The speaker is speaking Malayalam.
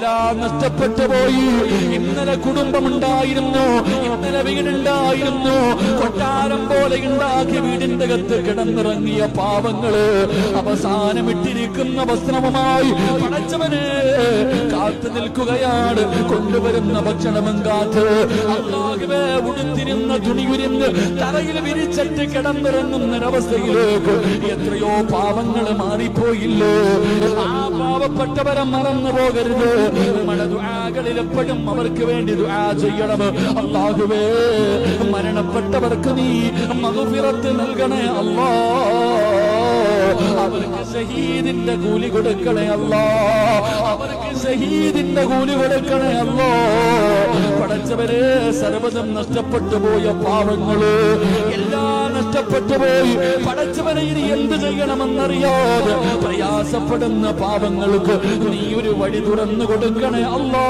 എല്ലാം നഷ്ടപ്പെട്ടു പോയി. ഇന്നലെ കുടുംബമുണ്ടായിരുന്നു. ഇന്നലെ വീടുണ്ടായിരുന്നു. കൊട്ടാരം പോലെ ഉണ്ടാക്കിയ വീടിന്റെ അകത്ത് കിടന്നിറങ്ങിയ പാവങ്ങൾ അവസാനം ഇട്ടിരിക്കുന്ന വസ്ത്രവുമായി പടച്ചവന് കാത്തു നിൽക്കുകയാണ്. കൊണ്ടുവരുന്ന ഭക്ഷണവും കാത്ത് അല്ലാഹുവേ ഉടുത്തിരുന്ന തുണി തറയിൽ വിരിച്ചിട്ട് കിടന്നിറങ്ങുന്നൊരവസ്ഥയിലേക്ക് എത്രയോ പാവങ്ങൾ മാറിപ്പോയില്ലേ? ആ പാവപ്പെട്ടവരെ മറന്നു പോകരുത്. നമ്മുടെ ദുആകളിൽ എപ്പോഴും അവർക്ക് വേണ്ടി ദുആ ചെയ്യണം. അല്ലാഹുവേ മരണപ്പെട്ടവർക്ക് നീ മകുഫിറത്ത് നൽകണേ അല്ലാ. അവർക്ക് ഷഹീദിന്റെ കൂലി കൊടുക്കണേ അല്ലാ. അവർക്ക് ഷഹീദിന്റെ കൂലി കൊടുക്കണേ അല്ലോ. പടച്ചവരെ സർവതം നഷ്ടപ്പെട്ടു പോയ പാവങ്ങൾ. എല്ലാം നഷ്ടപ്പെട്ടു പോയി പടച്ചവനെ ഇനി എന്ത് ചെയ്യണമെന്നറിയാതെ പ്രയാസപ്പെടുന്ന പാപങ്ങൾക്ക് നീ ഒരു വഴി തുറന്നു കൊടുക്കണേ അല്ലോ.